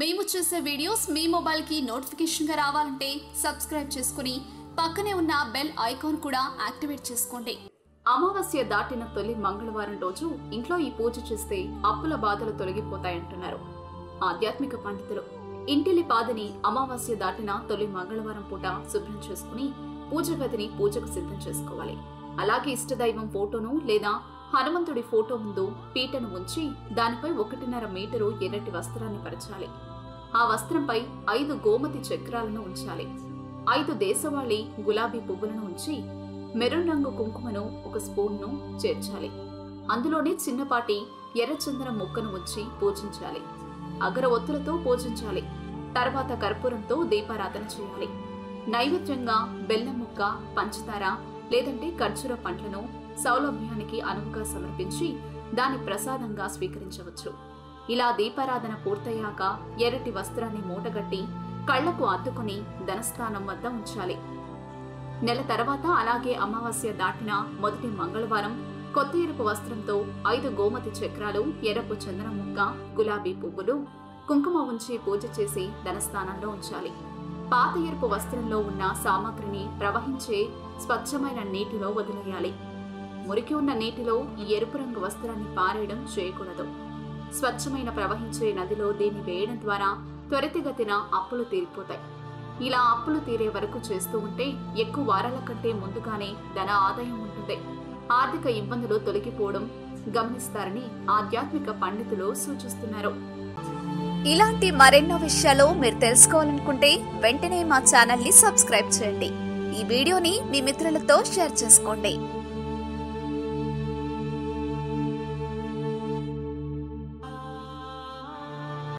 మేము చేసే వీడియోస్ మీ మొబైల్కి నోటిఫికేషన్గా రావాలంటే సబ్స్క్రైబ్ చేసుకుని పక్కనే ఉన్న బెల్ ఐకాన్ కూడా యాక్టివేట్ చేసుకోండి. అమావాస్య దాటిన తొలి మంగళవారం రోజు ఇంట్లో ఈ పూజ చేస్తే అప్పుల బాధలు తొలగిపోతాయంటున్నారు ఆధ్యాత్మిక పండితులు. ఇంటిలి పాదని అమావాస్య దాటిన తొలి మంగళవారం పూట శుభ్రం చేసుకుని పూజ గదిని పూజకు సిద్ధం చేసుకోవాలి. అలాగే ఇష్టదైవం ఫోటోను లేదా హనుమంతుడి ఫోటో ముందు పీటను ఉంచి దానిపై ఒకటిన్నర మీటరు ఎర్రటి వస్త్రాన్ని పరచాలి. ఆ వస్త్రంపై ఐదు గోమతి చక్రాలను ఉంచాలి. ఐదు దేశవాళీ గులాబీ పువ్వులను ఉంచి మెరూన్ రంగు కుంకుమను ఒక స్పూన్ను చేర్చాలి. అందులోనే చిన్నపాటి ఎర్రచందనం ముక్కను ఉంచి పూజించాలి. అగర ఒత్తులతో పూజించాలి. తర్వాత కర్పూరంతో దీపారాధన చేయాలి. నైవేద్యంగా బెల్లం ముక్క పంచదార లేదంటే ఖర్జూర పండ్లను సౌలభ్యానికి అనువుగా సమర్పించి దాని ప్రసాదంగా స్వీకరించవచ్చు. ఇలా దీపారాధన పూర్తయ్యాక ఎర్రటి వస్త్రాన్ని మూటగట్టి కళ్ళకు అద్దుకుని ధనస్థానం వద్ద ఉంచాలి. నెల తర్వాత అలాగే అమావాస్య దాటిన మొదటి మంగళవారం కొత్త ఎరుపు వస్త్రంతో ఐదు గోమతి చక్రాలు ఎరపు చందన ముక్క గులాబీ పువ్వులు కుంకుమ ఉంచి పూజ చేసి ధనస్థానంలో ఉంచాలి. పాత ఎరుపు వస్త్రంలో ఉన్న సామాగ్రిని ప్రవహించే స్వచ్ఛమైన నీటిలో వదిలేయాలి. మురికి ఉన్న నీటిలో ఈ ఎరుపు రంగు వస్త్రాన్ని పారేయడం చేయకూడదు. స్వచ్ఛమైన ప్రవహించే నదిలో దీన్ని వేయడం ద్వారా త్వరితగతిన అప్పులు తీరిపోతాయి. ఇలా అప్పులు తీరే వరకు చేస్తూ ఉంటే ఎక్కువ వారాల కంటే ముందుగానే ధన ఆదాయం ఉంటుంది. ఆర్థిక ఇబ్బందులు తొలగిపోవడం గమనిస్తారని ఆధ్యాత్మిక పండితులు సూచిస్తున్నారు. ఇలాంటి మరెన్నో విషయాలు మీరు తెలుసుకోవాలనుకుంటే వెంటనే మా ఛానల్ని సబ్స్క్రైబ్ చేయండి. ఈ వీడియోని మీ మిత్రులతో షేర్ చేసుకోండి.